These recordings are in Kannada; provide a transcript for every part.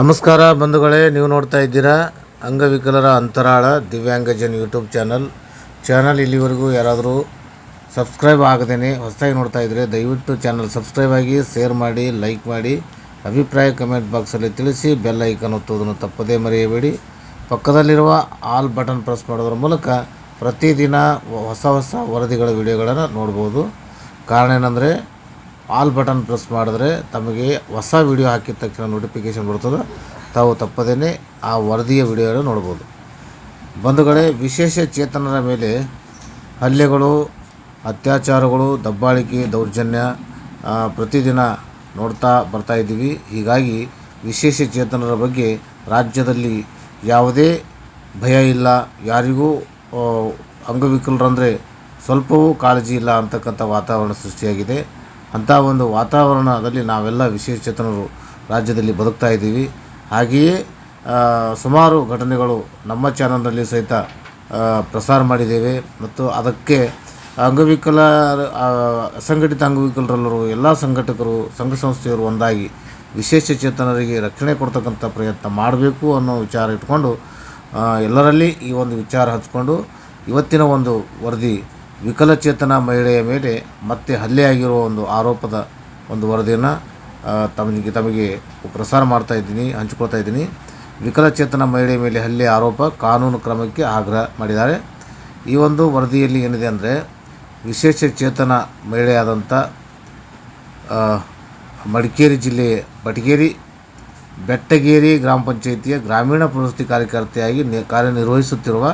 ನಮಸ್ಕಾರ ಬಂಧುಗಳೇ, ನೀವು ನೋಡ್ತಾ ಇದ್ದೀರಾ ಅಂಗವಿಕಲರ ಅಂತರಾಳ ದಿವ್ಯಾಂಗಜನ್ ಯೂಟ್ಯೂಬ್ ಚಾನಲ್. ಚಾನಲ್ ಇಲ್ಲಿವರೆಗೂ ಯಾರಾದರೂ ಸಬ್ಸ್ಕ್ರೈಬ್ ಆಗದೇನೆ ಹೊಸದಾಗಿ ನೋಡ್ತಾ ಇದ್ದರೆ ದಯವಿಟ್ಟು ಚಾನಲ್ ಸಬ್ಸ್ಕ್ರೈಬ್ ಆಗಿ, ಶೇರ್ ಮಾಡಿ, ಲೈಕ್ ಮಾಡಿ, ಅಭಿಪ್ರಾಯ ಕಮೆಂಟ್ ಬಾಕ್ಸಲ್ಲಿ ತಿಳಿಸಿ, ಬೆಲ್ ಐಕನ್ ಒತ್ತುವುದನ್ನು ತಪ್ಪದೇ ಮರೆಯಬೇಡಿ. ಪಕ್ಕದಲ್ಲಿರುವ ಆಲ್ ಬಟನ್ ಪ್ರೆಸ್ ಮಾಡೋದ್ರ ಮೂಲಕ ಪ್ರತಿದಿನ ಹೊಸ ಹೊಸ ವರದಿಗಳ ವಿಡಿಯೋಗಳನ್ನು ನೋಡ್ಬೋದು. ಕಾರಣ ಏನಂದರೆ ಆಲ್ ಬಟನ್ ಪ್ರೆಸ್ ಮಾಡಿದ್ರೆ ತಮಗೆ ಹೊಸ ವಿಡಿಯೋ ಹಾಕಿದ ತಕ್ಷಣ ನೋಟಿಫಿಕೇಷನ್ ಬರ್ತದೆ ತಾವು ತಪ್ಪದೇ ಆ ವರದಿಯ ವಿಡಿಯೋನ ನೋಡ್ಬೋದು ಬಂಧುಗಳೇ ವಿಶೇಷ ಚೇತನರ ಮೇಲೆ ಹಲ್ಲೆಗಳು, ಅತ್ಯಾಚಾರಗಳು, ದಬ್ಬಾಳಿಕೆ, ದೌರ್ಜನ್ಯ ಪ್ರತಿದಿನ ನೋಡ್ತಾ ಬರ್ತಾ ಇದ್ದೀವಿ. ಹೀಗಾಗಿ ವಿಶೇಷ ಚೇತನರ ಬಗ್ಗೆ ರಾಜ್ಯದಲ್ಲಿ ಯಾವುದೇ ಭಯ ಇಲ್ಲ. ಯಾರಿಗೂ ಅಂಗವಿಕಲರಂದರೆ ಸ್ವಲ್ಪವೂ ಕಾಳಜಿ ಇಲ್ಲ ಅಂತಕ್ಕಂಥ ವಾತಾವರಣ ಸೃಷ್ಟಿಯಾಗಿದೆ. ಅಂಥ ಒಂದು ವಾತಾವರಣದಲ್ಲಿ ನಾವೆಲ್ಲ ವಿಶೇಷಚೇತನರು ರಾಜ್ಯದಲ್ಲಿ ಬದುಕ್ತಾ ಇದ್ದೀವಿ. ಹಾಗೆಯೇ ಸುಮಾರು ಘಟನೆಗಳು ನಮ್ಮ ಚಾನಲ್ನಲ್ಲಿ ಸಹಿತ ಪ್ರಸಾರ ಮಾಡಿದ್ದೇವೆ. ಮತ್ತು ಅದಕ್ಕೆ ಅಂಗವಿಕಲ ಅಸಂಘಟಿತ ಅಂಗವಿಕಲರೆಲ್ಲರೂ ಎಲ್ಲ ಸಂಘಟಕರು, ಸಂಘ ಸಂಸ್ಥೆಯವರು ಒಂದಾಗಿ ವಿಶೇಷ ಚೇತನರಿಗೆ ರಕ್ಷಣೆ ಕೊಡ್ತಕ್ಕಂಥ ಪ್ರಯತ್ನ ಮಾಡಬೇಕು ಅನ್ನೋ ವಿಚಾರ ಇಟ್ಕೊಂಡು ಎಲ್ಲರಲ್ಲಿ ಈ ಒಂದು ವಿಚಾರ ಹಚ್ಕೊಂಡು ಇವತ್ತಿನ ಒಂದು ವರದಿ ವಿಕಲಚೇತನ ಮಹಿಳೆಯ ಮೇಲೆ ಮತ್ತೆ ಹಲ್ಲೆ ಹಲ್ಲೆಯಾಗಿರುವ ಒಂದು ಆರೋಪದ ಒಂದು ವರದಿಯನ್ನು ತಮಗೆ ತಮಗೆ ಪ್ರಸಾರ ಮಾಡ್ತಾ ಇದ್ದೀನಿ, ಹಂಚ್ಕೊಳ್ತಾ ಇದ್ದೀನಿ. ವಿಕಲಚೇತನ ಮಹಿಳೆಯ ಮೇಲೆ ಹಲ್ಲೆ ಆರೋಪ ಕಾನೂನು ಕ್ರಮಕ್ಕೆ ಆಗ್ರಹ ಮಾಡಿದ್ದಾರೆ. ಈ ಒಂದು ವರದಿಯಲ್ಲಿ ಏನಿದೆ ಅಂದರೆ, ವಿಶೇಷ ಚೇತನ ಮಹಿಳೆಯಾದಂಥ ಮಡಿಕೇರಿ ಜಿಲ್ಲೆಯ ಬಟಗೇರಿ, ಬೆಟ್ಟಗೇರಿ ಗ್ರಾಮ ಪಂಚಾಯಿತಿಯ ಗ್ರಾಮೀಣ ಪ್ರವೃತ್ತಿ ಕಾರ್ಯಕರ್ತೆಯಾಗಿ ಕಾರ್ಯನಿರ್ವಹಿಸುತ್ತಿರುವ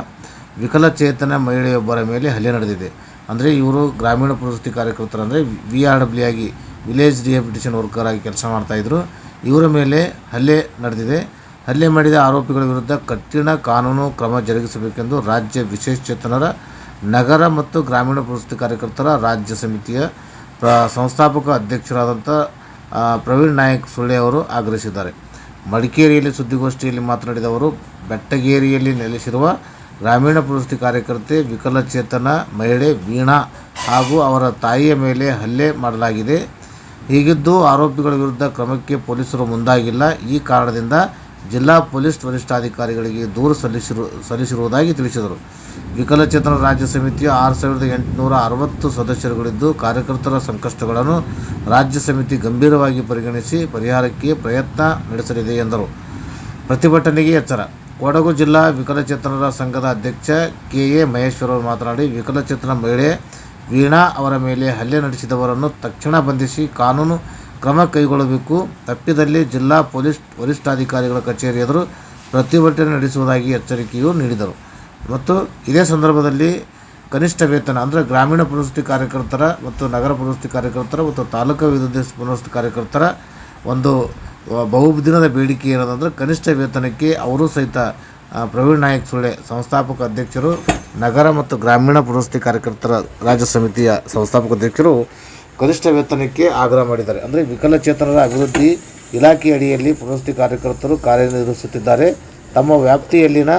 ವಿಕಲಚೇತನ ಮಹಿಳೆಯೊಬ್ಬರ ಮೇಲೆ ಹಲ್ಲೆ ನಡೆದಿದೆ. ಅಂದರೆ ಇವರು ಗ್ರಾಮೀಣ ಪ್ರವೃತ್ತಿ ಕಾರ್ಯಕರ್ತರು ಅಂದರೆ ವಿ ಆರ್ ಡಬ್ಲ್ಯೂ ಆಗಿ ವಿಲೇಜ್ ರಿಹಾಬಿಟೇಷನ್ ವರ್ಕರ್ ಆಗಿ ಕೆಲಸ ಮಾಡ್ತಾಯಿದ್ರು ಇವರ ಮೇಲೆ ಹಲ್ಲೆ ನಡೆದಿದೆ. ಹಲ್ಲೆ ಮಾಡಿದ ಆರೋಪಿಗಳ ವಿರುದ್ಧ ಕಠಿಣ ಕಾನೂನು ಕ್ರಮ ಜರುಗಿಸಬೇಕೆಂದು ರಾಜ್ಯ ವಿಶೇಷಚೇತನರ ನಗರ ಮತ್ತು ಗ್ರಾಮೀಣ ಪ್ರವೃತ್ತಿ ಕಾರ್ಯಕರ್ತರ ರಾಜ್ಯ ಸಮಿತಿಯ ಪ್ರ ಸಂಸ್ಥಾಪಕ ಅಧ್ಯಕ್ಷರಾದಂಥ ಪ್ರವೀಣ್ ನಾಯಕ್ ಸುಳ್ಳೆ ಅವರು ಆಗ್ರಹಿಸಿದ್ದಾರೆ. ಮಡಿಕೇರಿಯಲ್ಲಿ ಸುದ್ದಿಗೋಷ್ಠಿಯಲ್ಲಿ ಮಾತನಾಡಿದ ಅವರು, ಬೆಟ್ಟಗೇರಿಯಲ್ಲಿ ನೆಲೆಸಿರುವ ಗ್ರಾಮೀಣ ಪ್ರವೃತ್ತಿ ಕಾರ್ಯಕರ್ತೆ ವಿಕಲಚೇತನ ಮಹಿಳೆ ವೀಣಾ ಹಾಗೂ ಅವರ ತಾಯಿಯ ಮೇಲೆ ಹಲ್ಲೆ ಮಾಡಲಾಗಿದೆ. ಹೀಗಿದ್ದು ಆರೋಪಿಗಳ ವಿರುದ್ಧ ಕ್ರಮಕ್ಕೆ ಪೊಲೀಸರು ಮುಂದಾಗಿಲ್ಲ. ಈ ಕಾರಣದಿಂದ ಜಿಲ್ಲಾ ಪೊಲೀಸ್ ವರಿಷ್ಠಾಧಿಕಾರಿಗಳಿಗೆ ದೂರು ಸಲ್ಲಿಸಿರು, ಸಲ್ಲಿಸಿರುವುದಾಗಿ ತಿಳಿಸಿದರು. ವಿಕಲಚೇತನ ರಾಜ್ಯ ಸಮಿತಿಯ ಆರು ಸಾವಿರದ ಎಂಟುನೂರ ಅರವತ್ತು ಸದಸ್ಯರುಗಳಿದ್ದು ಕಾರ್ಯಕರ್ತರ ಸಂಕಷ್ಟಗಳನ್ನು ರಾಜ್ಯ ಸಮಿತಿ ಗಂಭೀರವಾಗಿ ಪರಿಗಣಿಸಿ ಪರಿಹಾರಕ್ಕೆ ಪ್ರಯತ್ನ ನಡೆಸಲಿದೆ ಎಂದರು. ಪ್ರತಿಭಟನೆಗೆ ಎಚ್ಚರ ಕೊಡಗು ಜಿಲ್ಲಾ ವಿಕಲಚೇತನರ ಸಂಘದ ಅಧ್ಯಕ್ಷ ಕೆ ಎ ಮಹೇಶ್ವರ ಅವರು ಮಾತನಾಡಿ, ವಿಕಲಚೇತನ ಮಹಿಳೆ ವೀಣಾ ಅವರ ಮೇಲೆ ಹಲ್ಲೆ ನಡೆಸಿದವರನ್ನು ತಕ್ಷಣ ಬಂಧಿಸಿ ಕಾನೂನು ಕ್ರಮ ಕೈಗೊಳ್ಳಬೇಕು. ತಪ್ಪಿದಲ್ಲಿ ಜಿಲ್ಲಾ ಪೊಲೀಸ್ ವರಿಷ್ಠಾಧಿಕಾರಿಗಳ ಕಚೇರಿ ಎದುರು ಪ್ರತಿಭಟನೆ ನಡೆಸುವುದಾಗಿ ಎಚ್ಚರಿಕೆಯೂ ನೀಡಿದರು. ಮತ್ತು ಇದೇ ಸಂದರ್ಭದಲ್ಲಿ ಕನಿಷ್ಠ ವೇತನ, ಅಂದರೆ ಗ್ರಾಮೀಣ ಪುನರ್ವಸತಿ ಕಾರ್ಯಕರ್ತರ ಮತ್ತು ನಗರ ಪುನರ್ವಸತಿ ಕಾರ್ಯಕರ್ತರ ಮತ್ತು ತಾಲೂಕು ವಿದ್ಯುತ್ ಪುನರ್ವಸತಿ ಕಾರ್ಯಕರ್ತರ ಒಂದು ಬಹುದಿನದ ಬೇಡಿಕೆ ಏನದಂದ್ರೆ ಕನಿಷ್ಠ ವೇತನಕ್ಕೆ ಅವರು ಸಹಿತ ಪ್ರವೀಣ್ ನಾಯಕ್ ಸುಳೆ ಸಂಸ್ಥಾಪಕ ಅಧ್ಯಕ್ಷರು, ನಗರ ಮತ್ತು ಗ್ರಾಮೀಣ ಪುನರ್ವಸತಿ ಕಾರ್ಯಕರ್ತರ ರಾಜ್ಯ ಸಮಿತಿಯ ಸಂಸ್ಥಾಪಕ ಅಧ್ಯಕ್ಷರು ಕನಿಷ್ಠ ವೇತನಕ್ಕೆ ಆಗ್ರಹ ಮಾಡಿದ್ದಾರೆ. ಅಂದರೆ ವಿಕಲಚೇತನರ ಅಭಿವೃದ್ಧಿ ಇಲಾಖೆ ಅಡಿಯಲ್ಲಿ ಪುನರ್ವಸತಿ ಕಾರ್ಯಕರ್ತರು ಕಾರ್ಯನಿರ್ವಹಿಸುತ್ತಿದ್ದಾರೆ. ತಮ್ಮ ವ್ಯಾಪ್ತಿಯಲ್ಲಿನ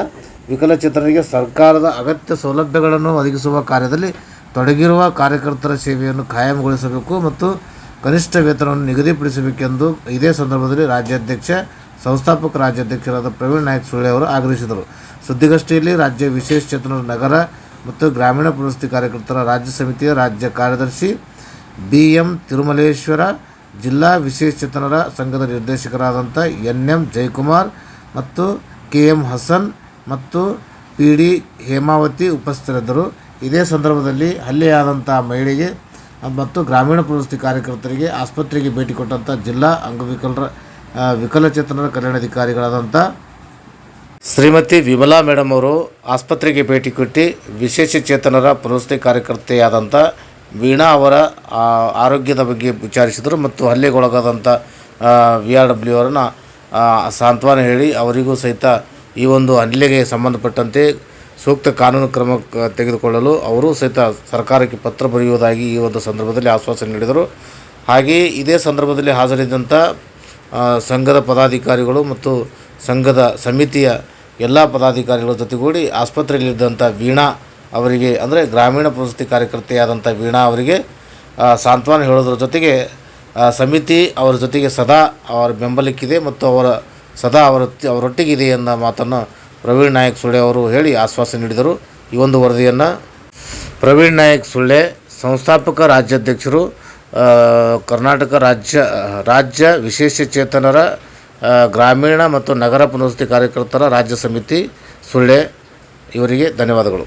ವಿಕಲಚೇತನರಿಗೆ ಸರ್ಕಾರದ ಅಗತ್ಯ ಸೌಲಭ್ಯಗಳನ್ನು ಒದಗಿಸುವ ಕಾರ್ಯದಲ್ಲಿ ತೊಡಗಿರುವ ಕಾರ್ಯಕರ್ತರ ಸೇವೆಯನ್ನು ಖಾಯಂಗೊಳಿಸಬೇಕು ಮತ್ತು ಕನಿಷ್ಠ ವೇತನವನ್ನು ನಿಗದಿಪಡಿಸಬೇಕೆಂದು ಇದೇ ಸಂದರ್ಭದಲ್ಲಿ ರಾಜ್ಯಾಧ್ಯಕ್ಷ, ಸಂಸ್ಥಾಪಕ ರಾಜ್ಯಾಧ್ಯಕ್ಷರಾದ ಪ್ರವೀಣ್ ನಾಯಕ್ ಸುಳ್ಳೆ ಅವರು ಆಗ್ರಹಿಸಿದರು. ಸುದ್ದಿಗೋಷ್ಠಿಯಲ್ಲಿ ರಾಜ್ಯ ವಿಶೇಷ ಚೇತನರ ನಗರ ಮತ್ತು ಗ್ರಾಮೀಣ ಪುನರ್ವಸತಿ ಕಾರ್ಯಕರ್ತರ ರಾಜ್ಯ ಸಮಿತಿಯ ರಾಜ್ಯ ಕಾರ್ಯದರ್ಶಿ ಬಿ ಎಂ ತಿರುಮಲೇಶ್ವರ, ಜಿಲ್ಲಾ ವಿಶೇಷ ಚೇತನರ ಸಂಘದ ನಿರ್ದೇಶಕರಾದಂಥ ಎನ್ ಎಂ ಜಯಕುಮಾರ್ ಮತ್ತು ಕೆ ಎಂ ಹಸನ್ ಮತ್ತು ಪಿ ಡಿ ಹೇಮಾವತಿ ಉಪಸ್ಥಿತರಿದ್ದರು. ಇದೇ ಸಂದರ್ಭದಲ್ಲಿ ಹಲ್ಲೆಯಾದಂಥ ಮಹಿಳೆಗೆ ಮತ್ತು ಗ್ರಾಮೀಣ ಪ್ರವೃತ್ತಿ ಕಾರ್ಯಕರ್ತರಿಗೆ ಆಸ್ಪತ್ರೆಗೆ ಭೇಟಿ ಕೊಟ್ಟಂಥ ಜಿಲ್ಲಾ ಅಂಗವಿಕಲರ ವಿಕಲಚೇತನರ ಕಲ್ಯಾಣಾಧಿಕಾರಿಗಳಾದಂಥ ಶ್ರೀಮತಿ ವಿಮಲಾ ಮೇಡಮ್ ಅವರು ಆಸ್ಪತ್ರೆಗೆ ಭೇಟಿ ಕೊಟ್ಟು ವಿಶೇಷ ಚೇತನರ ಪುನರ್ವಸತಿ ಕಾರ್ಯಕರ್ತೆಯಾದಂಥ ವೀಣಾ ಅವರ ಆರೋಗ್ಯದ ಬಗ್ಗೆ ವಿಚಾರಿಸಿದರು ಮತ್ತು ಹಲ್ಲೆಗೊಳಗಾದಂಥ ವಿ ಆರ್ ಡಬ್ಲ್ಯೂ ಅವರನ್ನು ಸಾಂತ್ವನ ಹೇಳಿ ಅವರಿಗೂ ಸಹಿತ ಈ ಒಂದು ಹಲ್ಲೆಗೆ ಸಂಬಂಧಪಟ್ಟಂತೆ ಸೂಕ್ತ ಕಾನೂನು ಕ್ರಮ ತೆಗೆದುಕೊಳ್ಳಲು ಅವರು ಸಹಿತ ಸರ್ಕಾರಕ್ಕೆ ಪತ್ರ ಬರೆಯುವುದಾಗಿ ಈ ಒಂದು ಸಂದರ್ಭದಲ್ಲಿ ಆಶ್ವಾಸನೆ ನೀಡಿದರು. ಹಾಗೆಯೇ ಇದೇ ಸಂದರ್ಭದಲ್ಲಿ ಹಾಜರಿದ್ದಂಥ ಸಂಘದ ಪದಾಧಿಕಾರಿಗಳು ಮತ್ತು ಸಂಘದ ಸಮಿತಿಯ ಎಲ್ಲ ಪದಾಧಿಕಾರಿಗಳ ಜೊತೆಗೂಡಿ ಆಸ್ಪತ್ರೆಯಲ್ಲಿದ್ದಂಥ ವೀಣಾ ಅವರಿಗೆ, ಅಂದರೆ ಗ್ರಾಮೀಣ ಪ್ರವೃತ್ತಿ ಕಾರ್ಯಕರ್ತೆಯಾದಂಥ ವೀಣಾ ಅವರಿಗೆ ಸಾಂತ್ವನ ಹೇಳೋದ್ರ ಜೊತೆಗೆ ಸಮಿತಿ ಅವರ ಜೊತೆಗೆ ಸದಾ ಅವರ ಬೆಂಬಲಕ್ಕಿದೆ ಮತ್ತು ಅವರ, ಸದಾ ಅವರ ಅವರೊಟ್ಟಿಗಿದೆ ಎನ್ನ ಮಾತನ್ನು ಪ್ರವೀಣ್ ನಾಯಕ್ ಸುಳ್ಳೆ ಅವರು ಹೇಳಿ ಆಶ್ವಾಸನೆ ನೀಡಿದರು. ಈ ಒಂದು ವರದಿಯನ್ನು ಪ್ರವೀಣ್ ನಾಯಕ್ ಸುಳ್ಳೆ ಸಂಸ್ಥಾಪಕ, ರಾಜ್ಯಾಧ್ಯಕ್ಷರು ಕರ್ನಾಟಕ ರಾಜ್ಯ ರಾಜ್ಯ ವಿಶೇಷ ಚೇತನರ ಗ್ರಾಮೀಣ ಮತ್ತು ನಗರ ಪುನರ್ವಸತಿ ಕಾರ್ಯಕರ್ತರ ರಾಜ್ಯ ಸಮಿತಿ ಸುಳ್ಳೆ. ಇವರಿಗೆ ಧನ್ಯವಾದಗಳು.